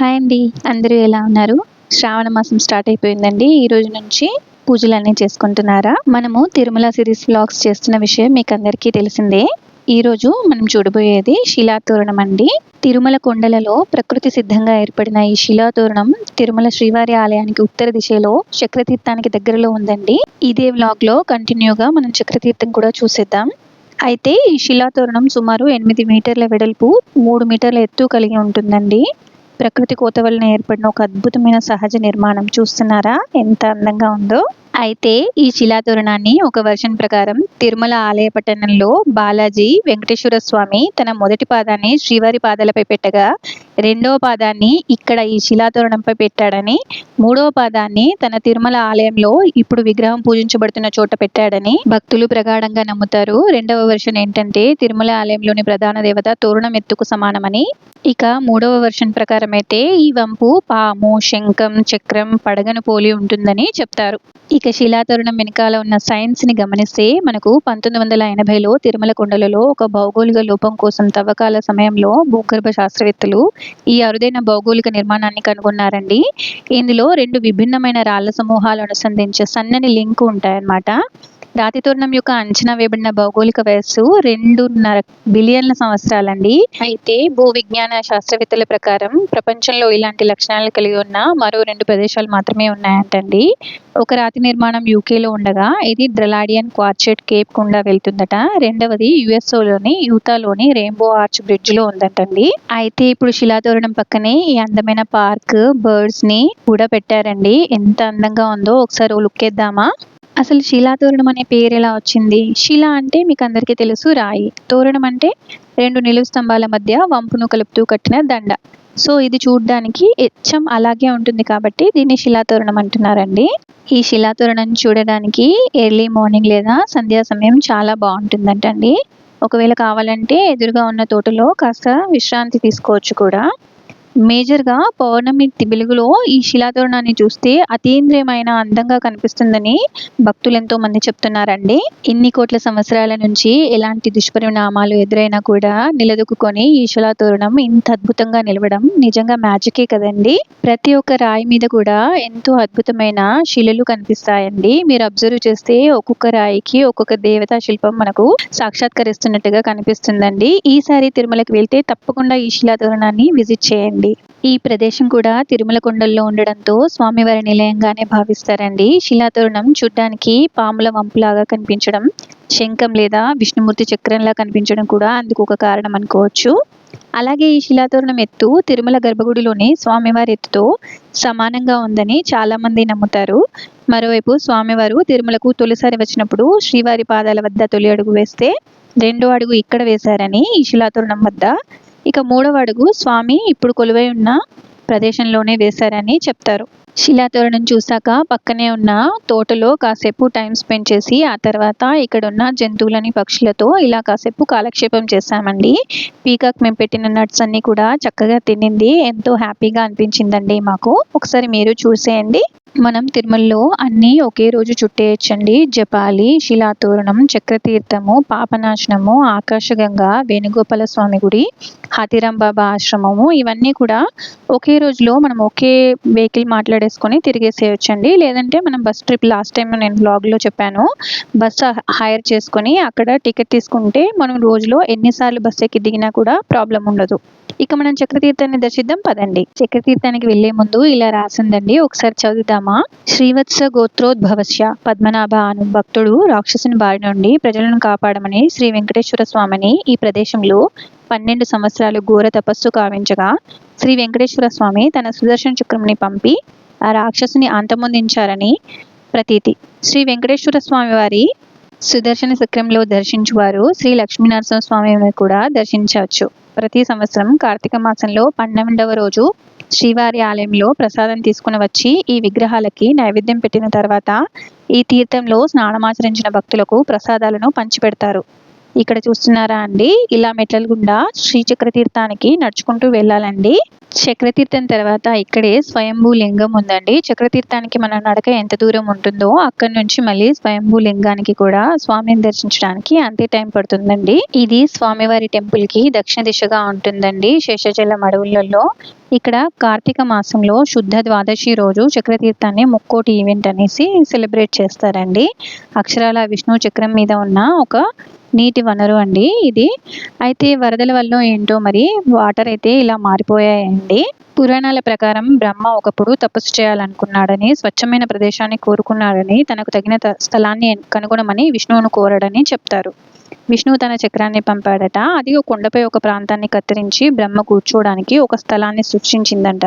Hi అండి. అందరూ ఎలా ఉన్నారు? శ్రావణ మాసం స్టార్ట్ అయిపోయిందండి. ఈ రోజు నుంచి పూజలన్నీ చేసుకుంటున్నారా? మనము తిరుమల సిరీస్ వ్లాగ్స్ చేస్తున్న విషయం మీకు అందరికీ తెలిసిందే. ఈ రోజు మనం చూడబోయేది శిలాతోరణం అండి. తిరుమల కొండలలో ప్రకృతి సిద్ధంగా ఏర్పడిన ఈ శిలాతోరణం తిరుమల శ్రీవారి ఆలయానికి ఉత్తర దిశలో చక్రతీర్థానికి దగ్గరలో ఉందండి. ఇదే వ్లాగ్లో కంటిన్యూగా మనం చక్రతీర్థం కూడా చూసేద్దాం. అయితే ఈ శిలాతోరణం సుమారు ఎనిమిది మీటర్ల వెడల్పు మూడు మీటర్ల ఎత్తు కలిగి ఉంటుందండి. ప్రకృతి కోత వలన ఏర్పడిన ఒక అద్భుతమైన సహజ నిర్మాణం చూస్తున్నారా? ఎంత అందంగా ఉందో. అయితే ఈ శిలాతోరణాన్ని ఒక వర్షన్ ప్రకారం తిరుమల ఆలయ పట్టణంలో బాలాజీ వెంకటేశ్వర స్వామి తన మొదటి పాదాన్ని శ్రీవారి పాదాలపై పెట్టగా రెండవ పాదాన్ని ఇక్కడ ఈ శిలాతోరణంపై పెట్టాడని మూడవ పాదాన్ని తన తిరుమల ఆలయంలో ఇప్పుడు విగ్రహం పూజించబడుతున్న చోట పెట్టాడని భక్తులు ప్రగాఢంగా నమ్ముతారు. రెండవ వర్షన్ ఏంటంటే తిరుమల ఆలయంలోని ప్రధాన దేవత తోరణం ఎత్తుకు సమానమని. ఇక మూడవ వర్షన్ ప్రకారం అయితే ఈ వంపు పాము శంఖం చక్రం పడగను పోలి ఉంటుందని చెప్తారు. ఇక శిలాతరుణం వెనకాల ఉన్న సైన్స్ని గమనిస్తే మనకు పంతొమ్మిది వందల ఎనభైలో తిరుమల కొండలలో ఒక భౌగోళిక లోపం కోసం తవ్వకాల సమయంలో భూగర్భ శాస్త్రవేత్తలు ఈ అరుదైన భౌగోళిక నిర్మాణాన్ని కనుగొన్నారండి. ఇందులో రెండు విభిన్నమైన రాళ్ళ సమూహాలు అనుసంధించే సన్నని లింక్ ఉంటాయన్నమాట. రాతి తోరణం యొక్క అంచనా వేయబడిన భౌగోళిక వయస్సు రెండున్నర బిలియన్ల సంవత్సరాలండి. అయితే భూ విజ్ఞాన శాస్త్రవేత్తల ప్రకారం ప్రపంచంలో ఇలాంటి లక్షణాలు కలిగి ఉన్న మరో రెండు ప్రదేశాలు మాత్రమే ఉన్నాయంటండి. ఒక రాతి నిర్మాణం యూకేలో ఉండగా ఇది డ్రలాడియన్ క్వార్చెట్ కేప్ గుండా వెళ్తుందట. రెండవది యుఎస్ఓలోని యూతాలోని రెయిన్బో ఆర్చ్ బ్రిడ్జ్లో ఉందటండి. అయితే ఇప్పుడు శిలాతోరణం పక్కనే ఈ అందమైన పార్క్ బర్డ్స్ని కూడా పెట్టారండి ఎంత అందంగా ఉందో ఒకసారి లుక్ వేద్దామా? అసలు శిలాతోరణం అనే పేరు ఎలా వచ్చింది? శిల అంటే మీకు అందరికీ తెలుసు రాయి. తోరణం అంటే రెండు నిలువు స్తంభాల మధ్య వంపును కలుపుతూ కట్టిన దండ. సో ఇది చూడడానికి ఎచ్చం అలాగే ఉంటుంది కాబట్టి దీన్ని శిలాతోరణం అంటున్నారండి. ఈ శిలాతోరణం చూడడానికి ఎర్లీ మార్నింగ్ లేదా సంధ్యా సమయం చాలా బాగుంటుందంటండి. ఒకవేళ కావాలంటే ఎదురుగా ఉన్న తోటలో కాస్త విశ్రాంతి తీసుకోవచ్చు కూడా. మేజర్గా పౌర్ణమి వెలుగులో ఈ శిలాతోరణాన్ని చూస్తే అతీంద్రియమైన అందంగా కనిపిస్తుందని భక్తులు ఎంతో మంది చెప్తున్నారండి. ఇన్ని కోట్ల సంవత్సరాల నుంచి ఎలాంటి దుష్పరిణామాలు ఎదురైనా కూడా నిలదొక్కుని ఈ శిలాతోరణం ఇంత అద్భుతంగా నిలవడం నిజంగా మ్యాజికే కదండి. ప్రతి ఒక్క రాయి మీద కూడా ఎంతో అద్భుతమైన శిలలు కనిపిస్తాయండి. మీరు అబ్జర్వ్ చేస్తే ఒక్కొక్క రాయికి ఒక్కొక్క దేవతా శిల్పం మనకు సాక్షాత్కరిస్తున్నట్టుగా కనిపిస్తుందండి. ఈసారి తిరుమలకి వెళ్తే తప్పకుండా ఈ శిలాతోరణాన్ని విజిట్ చేయండి. ఈ ప్రదేశం కూడా తిరుమల కొండల్లో ఉండడంతో స్వామివారి నిలయంగానే భావిస్తారండి. శిలాతోరణం చూడ్డానికి పాముల వంపులాగా కనిపించడం శంఖం లేదా విష్ణుమూర్తి చక్రంలా కనిపించడం కూడా అందుకు ఒక కారణం అనుకోవచ్చు. అలాగే ఈ శిలాతోరణం ఎత్తు తిరుమల గర్భగుడిలోని స్వామివారి ఎత్తుతో సమానంగా ఉందని చాలా మంది నమ్ముతారు. మరోవైపు స్వామివారు తిరుమలకు తొలిసారి వచ్చినప్పుడు శ్రీవారి పాదాల వద్ద తొలి అడుగు వేస్తే రెండో అడుగు ఇక్కడ వేశారని ఈ శిలాతోరణం వద్ద ఇక మూడవ అడుగు స్వామి ఇప్పుడు కొలువై ఉన్న ప్రదేశంలోనే వేశారని చెప్తారు. శిలాతోరణం చూశాక పక్కనే ఉన్న తోటలో కాసేపు టైం స్పెండ్ చేసి ఆ తర్వాత ఇక్కడ ఉన్న జంతువులని పక్షులతో ఇలా కాసేపు కాలక్షేపం చేశామండి. పీకాక్ మేము పెట్టిన నట్స్ అన్ని కూడా చక్కగా తినింది. ఎంతో హ్యాపీగా అనిపించిందండి మాకు. ఒకసారి మీరు చూసేయండి. మనం తిరుమలలో అన్నీ ఒకే రోజు చుట్టేయచ్చండి. జపాలి శిలాతోరణం చక్రతీర్థము పాపనాశనము ఆకాశగంగా వేణుగోపాల స్వామి గుడి హాతీరాం బాబా ఆశ్రమము. ఇవన్నీ కూడా ఒకే రోజులో మనం ఒకే వెహికల్ మాట్లాడేసుకొని తిరిగేసేయచ్చండి. లేదంటే మనం బస్ ట్రిప్ లాస్ట్ టైం నేను బ్లాగ్లో చెప్పాను బస్ హైర్ చేసుకొని అక్కడ టికెట్ తీసుకుంటే మనం రోజులో ఎన్నిసార్లు బస్ ఎక్కి దిగినా కూడా ప్రాబ్లం ఉండదు. ఇక మనం చక్రతీర్థాన్ని దర్శిద్దాం పదండి. చక్రతీర్థానికి వెళ్ళే ముందు ఇలా రాసిందండి ఒకసారి చదువుదామా? శ్రీవత్స గోత్రోద్భవస్య పద్మనాభ అను భక్తుడు రాక్షసుని బారి నుండి ప్రజలను కాపాడమని శ్రీ వెంకటేశ్వర స్వామిని ఈ ప్రదేశంలో పన్నెండు సంవత్సరాలు ఘోర తపస్సు కావించగా శ్రీ వెంకటేశ్వర స్వామి తన సుదర్శన చక్రంని పంపి ఆ రాక్షసుని అంతమొందించారని ప్రతీతి. శ్రీ వెంకటేశ్వర స్వామి వారి సుదర్శన చక్రంలో దర్శించువారు శ్రీ లక్ష్మీనరసింహ స్వామిని కూడా దర్శించవచ్చు. ప్రతి సంవత్సరం కార్తీక మాసంలో పన్నెండవ రోజు శ్రీవారి ఆలయంలో ప్రసాదం తీసుకుని వచ్చి ఈ విగ్రహాలకి నైవేద్యం పెట్టిన తర్వాత ఈ తీర్థంలో స్నానమాచరించిన భక్తులకు ప్రసాదాలను పంచిపెడతారు. ఇక్కడ చూస్తున్నారా అండి? ఇలా మెట్ల గుండా శ్రీచక్ర తీర్థానికి నడుచుకుంటూ వెళ్ళాలండి. చక్రతీర్థం తర్వాత ఇక్కడే స్వయంభూ లింగం ఉందండి. చక్రతీర్థానికి మన నడక ఎంత దూరం ఉంటుందో అక్కడి నుంచి మళ్ళీ స్వయంభూ లింగానికి కూడా స్వామిని దర్శించడానికి అంతే టైం పడుతుందండి. ఇది స్వామివారి టెంపుల్కి దక్షిణ దిశగా ఉంటుందండి శేషజలం అడవులలో ఇక్కడ కార్తీక మాసంలో శుద్ధ ద్వాదశి రోజు చక్రతీర్థాన్ని ముక్కోటి ఈవెంట్ అనేసి సెలబ్రేట్ చేస్తారండి. అక్షరాల విష్ణు చక్రం మీద ఉన్న ఒక నీటి వనరు అండి ఇది. అయితే వరదల వల్ల ఏంటో మరి వాటర్ అయితే ఇలా మారిపోయాయండి. పురాణాల ప్రకారం బ్రహ్మ ఒకప్పుడు తపస్సు చేయాలనుకున్నాడని స్వచ్ఛమైన ప్రదేశాన్ని కోరుకున్నాడని తనకు తగిన త- స్థలాన్ని కనుగొనమని విష్ణువును కోరాడని చెప్తారు. విష్ణువు తన చక్రాన్ని పంపాడట. అది ఒక కొండపై ఒక ప్రాంతాన్ని కత్తిరించి బ్రహ్మ కూర్చోవడానికి ఒక స్థలాన్ని సృష్టించిందంట.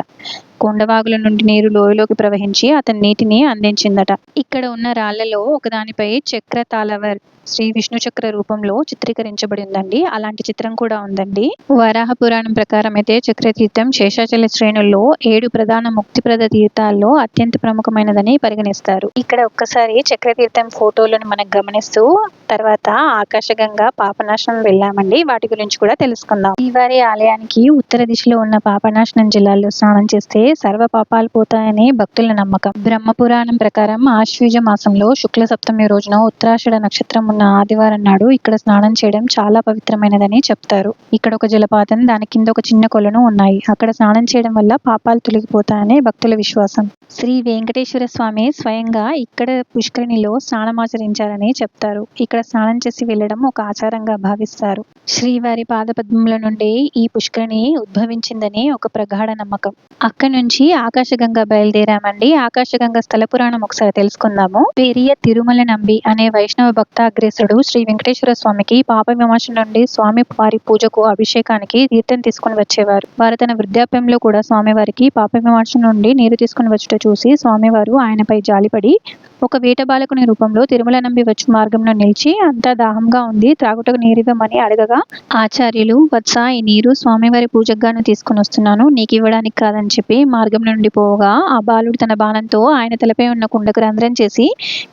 కొండవాగుల నుండి నీరు లోయలోకి ప్రవహించి అతని నీటిని అందించిందట. ఇక్కడ ఉన్న రాళ్ళలో ఒకదానిపై చక్ర తాలవర్ శ్రీ విష్ణు చక్ర రూపంలో చిత్రీకరించబడి ఉందండి అలాంటి చిత్రం కూడా ఉందండి. వరాహ పురాణం ప్రకారం అయితే చక్ర తీర్థం శేషాచల శ్రేణుల్లో ఏడు ప్రధాన ముక్తిప్రద తీర్థాల్లో అత్యంత ప్రముఖమైనదని పరిగణిస్తారు. ఇక్కడ ఒక్కసారి చక్ర తీర్థం ఫోటోలను మనం గమనిస్తూ తర్వాత ఆకాశగంగా పాపనాశనం వెళ్ళామండి. వాటి గురించి కూడా తెలుసుకుందాం. శ్రీవారి ఆలయానికి ఉత్తర దిశలో ఉన్న పాపనాశనం జిల్లాలో స్నానం చేస్తే సర్వ పాపాలు పోతాయని భక్తుల నమ్మకం. బ్రహ్మ పురాణం ప్రకారం ఆశ్వీజ మాసంలో శుక్ల సప్తమి రోజున ఉత్తరాషఢ నక్షత్రం ఉన్న ఆదివారం నాడు ఇక్కడ స్నానం చేయడం చాలా పవిత్రమైనదని చెప్తారు. ఇక్కడ ఒక జలపాతం దాని కింద ఒక చిన్న కొలను ఉన్నాయి. అక్కడ స్నానం చేయడం వల్ల పాపాలు తొలగిపోతాయని భక్తుల విశ్వాసం. శ్రీ వెంకటేశ్వర స్వామి స్వయంగా ఇక్కడ పుష్కరిణిలో స్నానమాచరించారని చెప్తారు. ఇక్కడ స్నానం చేసి వెళ్ళడం ఒక ఆచారంగా భావిస్తారు. శ్రీవారి పాదపద్మముల నుండి ఈ పుష్కరిణి ఉద్భవించిందని ఒక ప్రగాఢ నమ్మకం. అక్కడి నుంచి ఆకాశగంగా బయలుదేరామండి. ఆకాశగంగా స్థల పురాణం ఒకసారి తెలుసుకుందాము. పెరియ తిరుమల నంబి అనే వైష్ణవ భక్తాగ్రేసుడు శ్రీ వెంకటేశ్వర స్వామికి పాప విమోచన నుండి స్వామి వారి పూజకు అభిషేకానికి తీర్థం తీసుకుని వచ్చేవారు. వారు తన వృద్ధాప్యంలో కూడా స్వామివారికి పాప విమోచన నుండి నీరు తీసుకుని వచ్చుట చూసి స్వామివారు ఆయనపై జాలిపడి ఒక వేట బాలకుని రూపంలో తిరుమల నంబి వచ్చు మార్గంలో నిలిచి అంతా దాహంగా ఉంది. త్రాగుటకు నీరివ్వమని అడగగా ఆచార్యులు వత్స ఈ నీరు స్వామివారి పూజగాను తీసుకుని వస్తున్నాను. నీకు ఇవ్వడానికి కాదని చెప్పి మార్గం నుండి పోగా ఆ బాలుడు తన బాణంతో ఆయన తలపై ఉన్న కుండకు రంధ్రం చేసి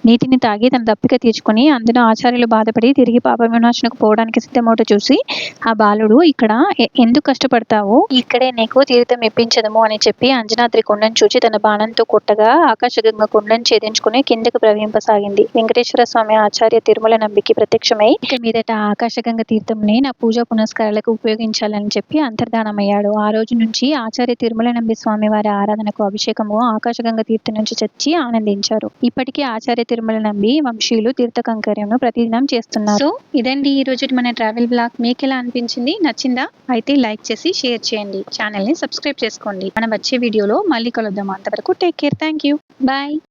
నీటిని తాగి తన దప్పిక తీర్చుకుని అందులో ఆచార్యులు బాధపడి తిరిగి పాప వినాశనకు పోవడానికి సిద్ధమవుట చూసి ఆ బాలుడు ఇక్కడ ఎందుకు కష్టపడతావు? ఇక్కడే నీకు తీర్థం ఇప్పించదము అని చెప్పి అంజనాద్రి కొండను చూచి తన బాణంతో కొట్టగా ఆకాశగంగ కొండను ఛేదించుకుని కిందకు ప్రవహింపసాగింది. వెంకటేశ్వర స్వామి ఆచార్య తిరుమల నంబికి ప్రత్యక్షమై మీదట ఆకాశగంగ తీర్థంని నా పూజా పునస్కారాలకు ఉపయోగించాలని చెప్పి అంతర్ధానమయ్యాడు. ఆ రోజు నుంచి ఆచార్య తిరుమల నంబి స్వామి వారి ఆరాధనకు అభిషేకము ఆకాశగంగ తీర్థం నుంచి చచ్చి ఆనందించారు. ఇప్పటికీ ఆచార్య తిరుమల నంబి వంశీయులు తీర్థ కంకర్యంను ప్రతిదినం చేస్తున్నారు. సో ఇదండి ఈ రోజు మన ట్రావెల్ బ్లాగ్. మీకు ఎలా అనిపించింది? నచ్చిందా? అయితే లైక్ చేసి షేర్ చేయండి. ఛానల్ని సబ్స్క్రైబ్ చేసుకోండి. మనం వచ్చే వీడియోలో మళ్ళీ కలుద్దాం. అంతవరకు take care. Thank you. Bye.